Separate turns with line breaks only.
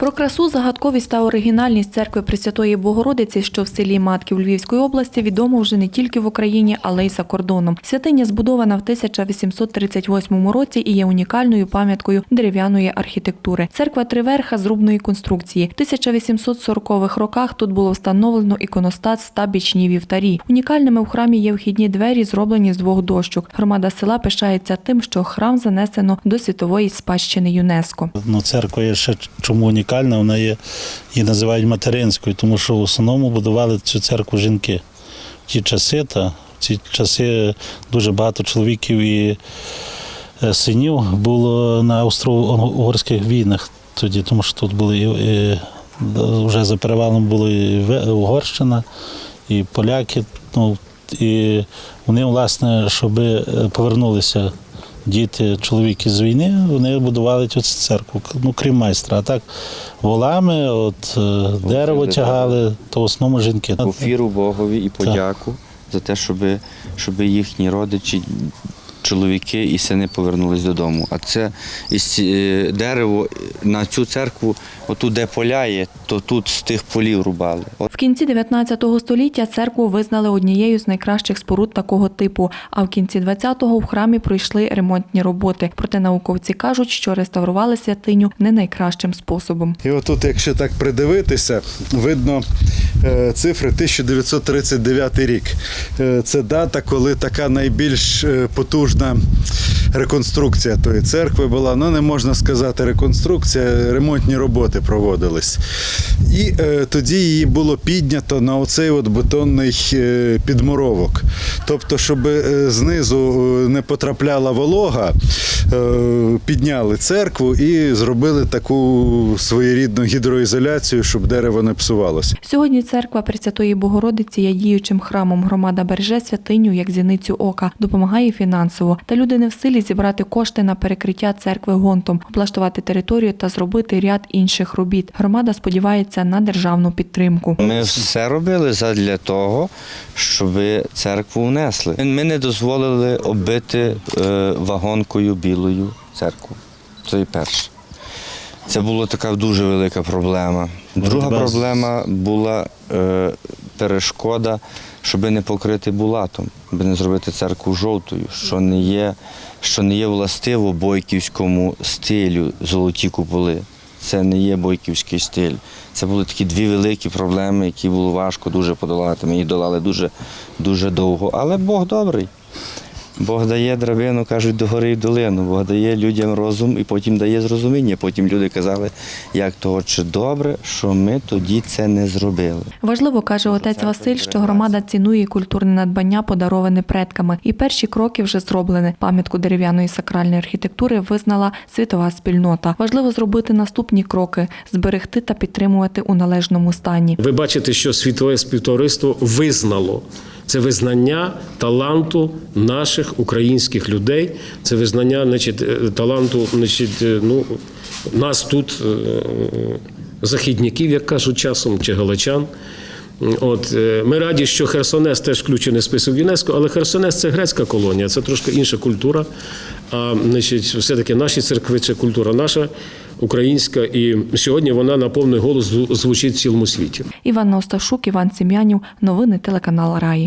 Про красу, загадковість та оригінальність церкви Пресвятої Богородиці, що в селі Матків Львівської області, відомо вже не тільки в Україні, але й за кордоном. Святиня збудована в 1838 році і є унікальною пам'яткою дерев'яної архітектури. Церква триверха зрубної конструкції. В 1840-х роках тут було встановлено іконостас та бічні вівтарі. Унікальними в храмі є вхідні двері, зроблені з двох дощок. Громада села пишається тим, що храм занесено до світової спадщини ЮНЕСКО.
Ну, церква є ще чому унікальна, вона є, її називають материнською, тому що в основному будували цю церкву жінки. В ті часи, та, в ці часи дуже багато чоловіків і е, синів було на австро-угорських війнах тоді, тому що тут були і, вже за перевалом були і Угорщина, і поляки. Ну, і вони, власне, щоб повернулися діти, чоловіки з війни, вони будували цю церкву, ну крім майстра. А так волами, от е, дерево тягали, то в основному жінки.
Офіру Богові і подяку за те, щоб, щоб їхні родичі, чоловіки і сини повернулись додому. А це е, дерево на цю церкву, отут де поля є, то тут з тих полів рубали.
В кінці 19 століття церкву визнали однією з найкращих споруд такого типу. А в кінці 20-го в храмі пройшли ремонтні роботи. Проте науковці кажуть, що реставрували святиню не найкращим способом.
І отут, якщо так придивитися, видно е, цифри 1939 рік. Е, Це дата, коли така найбільш е, потужна реконструкція тої церкви була. Ну, не можна сказати реконструкція, ремонтні роботи проводились. І е, тоді її було піднято на оцей от бетонний е, підмуровок. Тобто, щоб е, знизу е, не потрапляла волога, підняли церкву і зробили таку своєрідну гідроізоляцію, щоб дерево не псувалося.
Сьогодні церква Пресвятої Богородиці є діючим храмом. Громада береже святиню як зіницю ока, допомагає фінансово. Та люди не в силі зібрати кошти на перекриття церкви гонтом, облаштувати територію та зробити ряд інших робіт. Громада сподівається на державну підтримку.
Ми все робили задля того, щоб церкву внесли. Ми не дозволили оббити е, вагонкою білою церкву. Це і перше. Це була така дуже велика проблема. Друга проблема була е, перешкода, щоб не покрити булатом, щоб не зробити церкву жовтою, що не є, що не є властиво бойківському стилю золоті куполи. Це не є бойківський стиль. Це були такі дві великі проблеми, які було важко дуже подолати. Ми їх долали дуже, дуже довго. Але Бог добрий. Бог дає драбину, кажуть, до гори і в долину. Бог дає людям розум і потім дає зрозуміння. Потім люди казали, як того, чи добре, що ми тоді це не зробили.
Важливо каже отець Василь, що громада цінує культурне надбання, подароване предками, і перші кроки вже зроблені. Пам'ятку дерев'яної сакральної архітектури визнала світова спільнота. Важливо зробити наступні кроки, зберегти та підтримувати у належному стані.
Ви бачите, що світове співтовариство визнало це визнання таланту наших українських людей, це визнання значить, е, таланту значить, е, ну, нас тут, е, західняків, як кажуть часом, чи галичан. От ми раді, що Херсонес теж включений в список ЮНЕСКО, але Херсонес це грецька колонія, це трошки інша культура. А значить, все-таки наші церкви це культура наша, українська, і сьогодні вона на повний голос звучить в цілому світі.
Іван Осташук, Іван Сім'янів. Новини телеканал Раї.